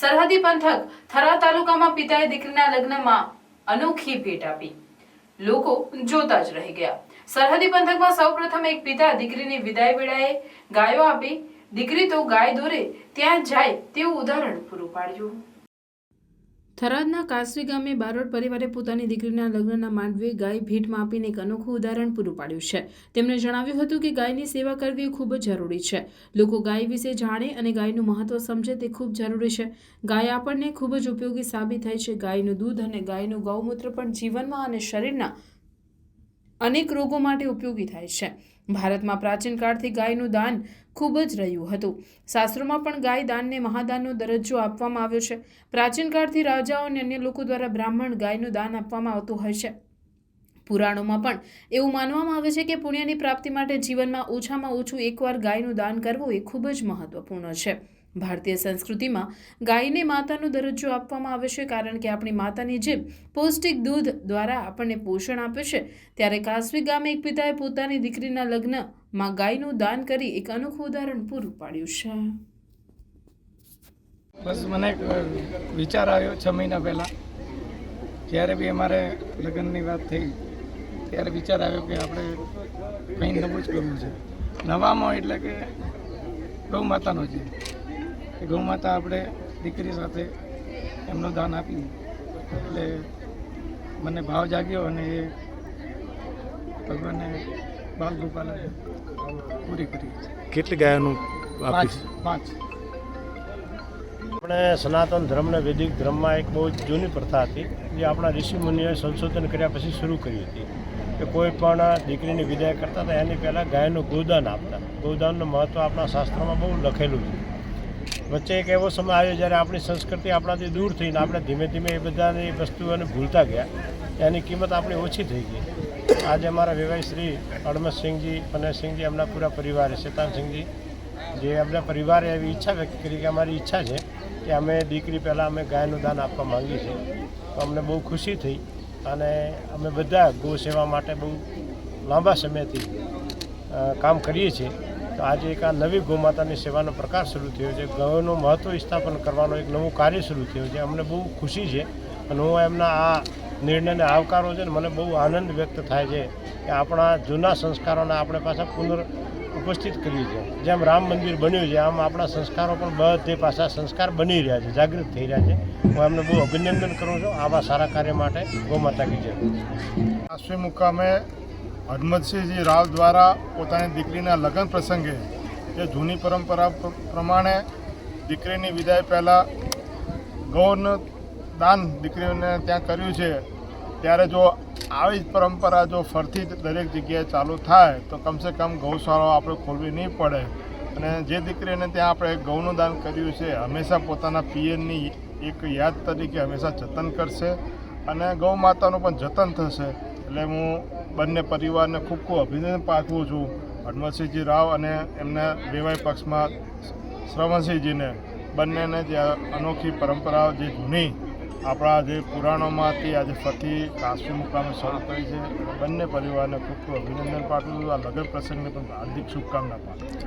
સરહદી પંથક થરા તાલુકામાં પિતાએ દીકરીના લગ્નમાં અનોખી ભેટ આપી. લોકો જોતા જ રહી ગયા. સરહદી પંથકમાં સૌપ્રથમ એક પિતા દીકરીની વિદાય વેળાએ ગાયો આપી. દીકરી તો ગાય દોરે, ત્યાં જાય તેવું ઉદાહરણ પૂરું પાડ્યું. થરાદના કાસવી ગામે બારોટ પરિવારે પોતાની દીકરીના લગ્નના માંડવે ગાય ભેટમાં આપીને એક અનોખું ઉદાહરણ પૂરું પાડ્યું છે. તેમણે જણાવ્યું હતું કે ગાયની સેવા કરવી ખૂબ જ જરૂરી છે. લોકો ગાય વિશે જાણે અને ગાયનું મહત્વ સમજે તે ખૂબ જરૂરી છે. ગાય આપણને ખૂબ જ ઉપયોગી સાબિત થાય છે. ગાયનું દૂધ અને ગાયનું ગૌમૂત્ર પણ જીવનમાં અને શરીરના અનેક રોગો માટે ઉપયોગી થાય છે. ભારતમાં પ્રાચીન કાળથી ગાયનું દાન ખૂબ જ રહ્યું હતું. શાસ્ત્રોમાં પણ ગાય દાનને મહાદાનનો દરજ્જો આપવામાં આવ્યો છે. પ્રાચીન કાળથી રાજાઓ અને અન્ય લોકો દ્વારા બ્રાહ્મણ ગાયનું દાન આપવામાં આવતું હોય છે. પુરાણોમાં પણ એવું માનવામાં આવે છે કે પુણ્યની પ્રાપ્તિ માટે જીવનમાં ઓછામાં ઓછું એકવાર ગાયનું દાન કરવું એ ખૂબ જ મહત્વપૂર્ણ છે. ભારતીય સંસ્કૃતિમાં ગાયને માતાનો દરજ્જો આપવામાં આવે છે કારણ કે આપણી માતાની જેમ પૌષ્ટિક દૂધ દ્વારા આપણને પોષણ આપે છે. ત્યારે કાસવી ગામે એક પિતાએ પોતાની દીકરીના લગ્નમાં ગાયનું દાન કરી એક અનોખું ઉદાહરણ પૂરું પાડ્યું છે. બસ મને વિચાર આવ્યો છ મહિના પહેલાં. જ્યારે બી અમારે લગ્નની વાત થઈ, ત્યારે વિચાર આવ્યો કે આપણે કંઈ નવું જ કરવું છે. નવામાં એટલે કે ગૌ માતાનો છે એ ગૌ માતા આપણે દીકરી સાથે એમનું દાન આપ્યું એટલે મને ભાવ જાગ્યો અને એ ભગવાને બાલ ગોપાલે પૂરી કરી કેટલી ગાયોનું પાંચ પાંચ. આપણે સનાતન ધર્મને વૈદિક ધર્મમાં એક બહુ જ જૂની પ્રથા હતી જે આપણા ઋષિ મુનિઓએ સંશોધન કર્યા પછી શરૂ કરી હતી. કે કોઈ પણ દીકરીની વિદાય કરતા હતા એની પહેલાં ગાયનું ગોદાન આપતા. ગોદાનનું મહત્ત્વ આપણા શાસ્ત્રમાં બહુ લખેલું છે. વચ્ચે એક એવો સમય આવ્યો જ્યારે આપણી સંસ્કૃતિ આપણાથી દૂર થઈને આપણે ધીમે ધીમે એ બધાની વસ્તુઓને ભૂલતા ગયા, એની કિંમત આપણી ઓછી થઈ ગઈ. આજે અમારા વેવાઈ શ્રી અડમતસિંહજી પનેરસિંહજી એમના પૂરા પરિવારે શેતાનસિંહજી જે એમના પરિવારે એવી ઈચ્છા વ્યક્ત કરી કે અમારી ઈચ્છા છે કે અમે દીકરી પહેલાં અમે ગાયનું દાન આપવા માંગીએ છીએ. તો અમને બહુ ખુશી થઈ અને અમે બધા ગૌ સેવા માટે બહુ લાંબા સમયથી કામ કરીએ છીએ. તો આજે એક આ નવી ગૌમાતાની સેવાનો પ્રકાર શરૂ થયો છે. ગૌનું મહત્ત્વ સ્થાપન કરવાનું એક નવું કાર્ય શરૂ થયું છે. અમને બહુ ખુશી છે અને હું એમના આ નિર્ણયને આવકારો છે અને મને બહુ આનંદ વ્યક્ત થાય છે કે આપણા જૂના સંસ્કારોને આપણે પાછા પુનર ઉપસ્થિત કરીએ છીએ. જેમ રામ મંદિર બન્યું છે, આમ આપણા સંસ્કારો પણ બધે પાછા સંસ્કાર બની રહ્યા છે, જાગૃત થઈ રહ્યા છે. હું એમને બહુ અભિનંદન કરું છું. આવા સારા કાર્ય માટે ગૌ માતા કી જય. આશ્વી મુકામે હરમતસિંહજી રાવ દ્વારા પોતાની દીકરીના લગ્ન પ્રસંગે જે જૂની પરંપરા પ્રમાણે દીકરીની વિદાય પહેલાં ગૌનું દાન દીકરીઓને ત્યાં કર્યું છે. ત્યારે જો આવી જ પરંપરા જો ફરતી દરેક જગ્યાએ ચાલુ થાય, તો કમસે કમ ગૌશાળાઓ આપણે ખોલવી નહીં પડે. અને જે દીકરીને ત્યાં આપણે ગૌનું દાન કર્યું છે, હંમેશા પોતાના પિયરની એક યાદ તરીકે હંમેશા જતન કરશે અને ગૌ માતાનું પણ જતન થશે. એટલે હું બંને પરિવારને ખૂબ ખૂબ અભિનંદન પાઠવું છું. હનુમતસિંહજી રાવ અને એમના વેવાય પક્ષમાં શ્રવણસિંહજીને બંનેને જે અનોખી પરંપરાઓ જે જૂની આપણા જે પુરાણોમાંથી આજે ફરતી કાશી મુકામે શરૂ કરી છે. બંને પરિવારને ખૂબ ખૂબ અભિનંદન પાઠવું છું. આ લગ્ન પ્રસંગને પણ હાર્દિક શુભકામના પાઠવું